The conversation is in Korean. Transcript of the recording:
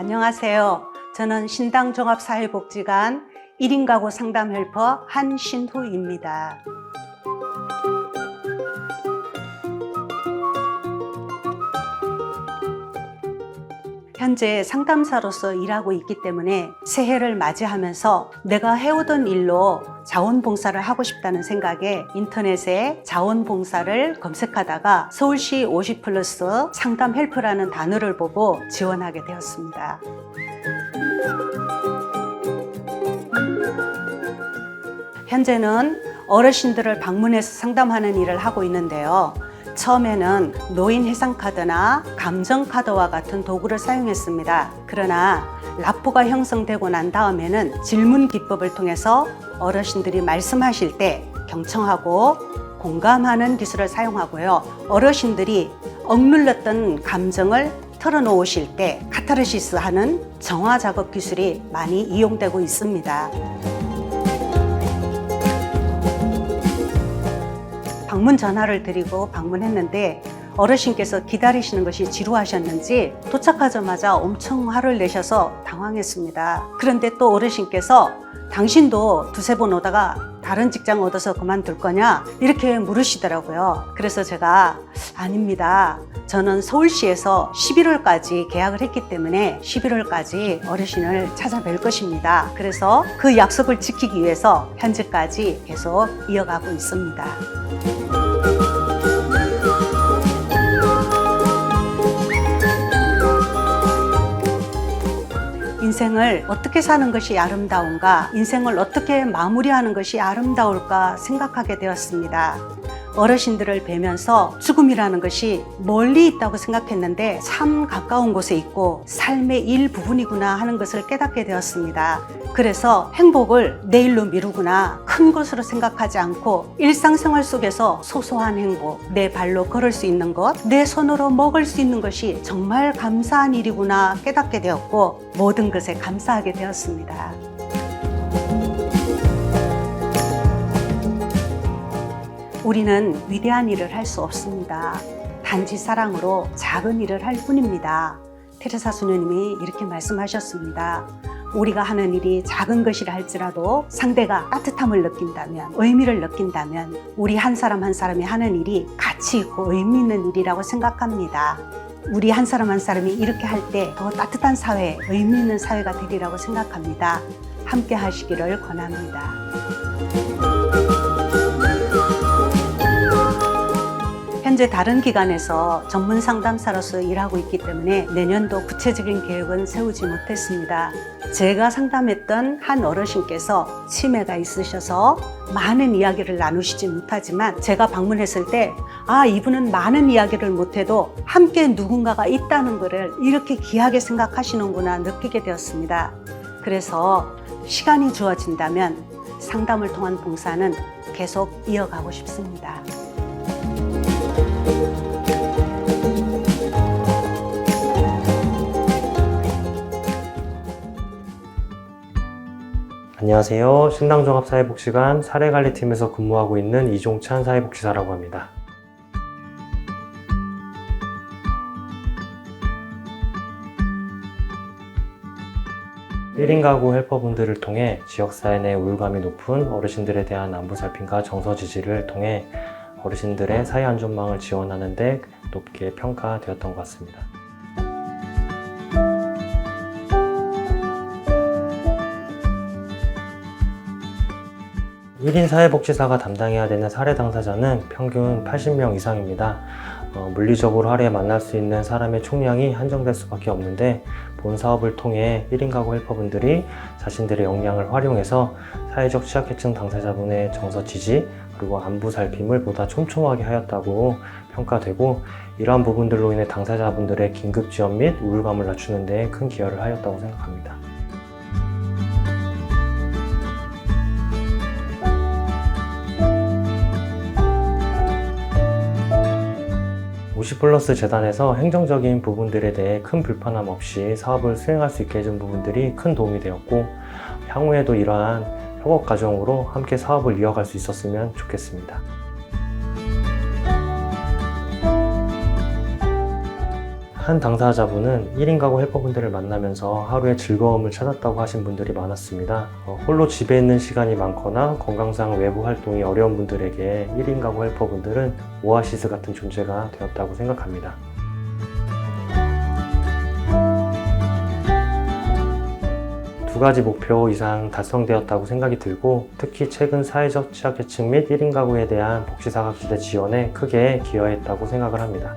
안녕하세요. 저는 신당 종합사회복지관 1인 가구 상담 헬퍼 한신후입니다. 현재 상담사로서 일하고 있기 때문에 새해를 맞이하면서 내가 해오던 일로 자원봉사를 하고 싶다는 생각에 인터넷에 자원봉사를 검색하다가 서울시 50 플러스 상담 헬프라는 단어를 보고 지원하게 되었습니다. 현재는 어르신들을 방문해서 상담하는 일을 하고 있는데요. 처음에는 노인 해상 카드나 감정 카드와 같은 도구를 사용했습니다. 그러나 라포가 형성되고 난 다음에는 질문 기법을 통해서 어르신들이 말씀하실 때 경청하고 공감하는 기술을 사용하고요. 어르신들이 억눌렸던 감정을 털어놓으실 때 카타르시스 하는 정화 작업 기술이 많이 이용되고 있습니다. 방문 전화를 드리고 방문했는데 어르신께서 기다리시는 것이 지루하셨는지 도착하자마자 엄청 화를 내셔서 당황했습니다. 그런데 또 어르신께서 당신도 두세 번 오다가 다른 직장 얻어서 그만둘 거냐? 이렇게 물으시더라고요. 그래서 제가 아닙니다. 저는 서울시에서 11월까지 계약을 했기 때문에 11월까지 어르신을 찾아뵐 것입니다. 그래서 그 약속을 지키기 위해서 현재까지 계속 이어가고 있습니다. 인생을 어떻게 사는 것이 아름다운가, 인생을 어떻게 마무리하는 것이 아름다울까 생각하게 되었습니다. 어르신들을 뵈면서 죽음이라는 것이 멀리 있다고 생각했는데 참 가까운 곳에 있고 삶의 일부분이구나 하는 것을 깨닫게 되었습니다. 그래서 행복을 내일로 미루거나 큰 것으로 생각하지 않고 일상생활 속에서 소소한 행복, 내 발로 걸을 수 있는 것, 내 손으로 먹을 수 있는 것이 정말 감사한 일이구나 깨닫게 되었고 모든 것에 감사하게 되었습니다. 우리는 위대한 일을 할 수 없습니다. 단지 사랑으로 작은 일을 할 뿐입니다. 테레사 수녀님이 이렇게 말씀하셨습니다. 우리가 하는 일이 작은 것이라 할지라도 상대가 따뜻함을 느낀다면, 의미를 느낀다면, 우리 한 사람 한 사람이 하는 일이 가치 있고 의미 있는 일이라고 생각합니다. 우리 한 사람 한 사람이 이렇게 할 때 더 따뜻한 사회, 의미 있는 사회가 되리라고 생각합니다. 함께 하시기를 권합니다. 현재 다른 기관에서 전문 상담사로서 일하고 있기 때문에 내년도 구체적인 계획은 세우지 못했습니다. 제가 상담했던 한 어르신께서 치매가 있으셔서 많은 이야기를 나누시지 못하지만 제가 방문했을 때 아, 이분은 많은 이야기를 못해도 함께 누군가가 있다는 것을 이렇게 귀하게 생각하시는구나 느끼게 되었습니다. 그래서 시간이 주어진다면 상담을 통한 봉사는 계속 이어가고 싶습니다. 안녕하세요. 신당종합사회복지관 사례관리팀에서 근무하고 있는 이종찬 사회복지사라고 합니다. 1인 가구 헬퍼분들을 통해 지역사회 내 우울감이 높은 어르신들에 대한 안부 살핌과 정서 지지를 통해 어르신들의 사회 안전망을 지원하는 데 높게 평가되었던 것 같습니다. 1인 사회복지사가 담당해야 되는 사례 당사자는 평균 80명 이상입니다. 어, 물리적으로 하루에 만날 수 있는 사람의 총량이 한정될 수밖에 없는데 본 사업을 통해 1인 가구 헬퍼분들이 자신들의 역량을 활용해서 사회적 취약계층 당사자분의 정서 지지 그리고 안부 살핌을 보다 촘촘하게 하였다고 평가되고 이러한 부분들로 인해 당사자분들의 긴급 지원 및 우울감을 낮추는 데 큰 기여를 하였다고 생각합니다. 50 플러스 재단에서 행정적인 부분들에 대해 큰 불편함 없이 사업을 수행할 수 있게 해준 부분들이 큰 도움이 되었고 향후에도 이러한 협업 과정으로 함께 사업을 이어갈 수 있었으면 좋겠습니다. 한 당사자분은 1인 가구 헬퍼분들을 만나면서 하루의 즐거움을 찾았다고 하신 분들이 많았습니다. 어, 홀로 집에 있는 시간이 많거나 건강상 외부 활동이 어려운 분들에게 1인 가구 헬퍼분들은 오아시스 같은 존재가 되었다고 생각합니다. 두 가지 목표 이상 달성되었다고 생각이 들고 특히 최근 사회적 취약계층 및 1인 가구에 대한 복지사각지대 지원에 크게 기여했다고 생각을 합니다.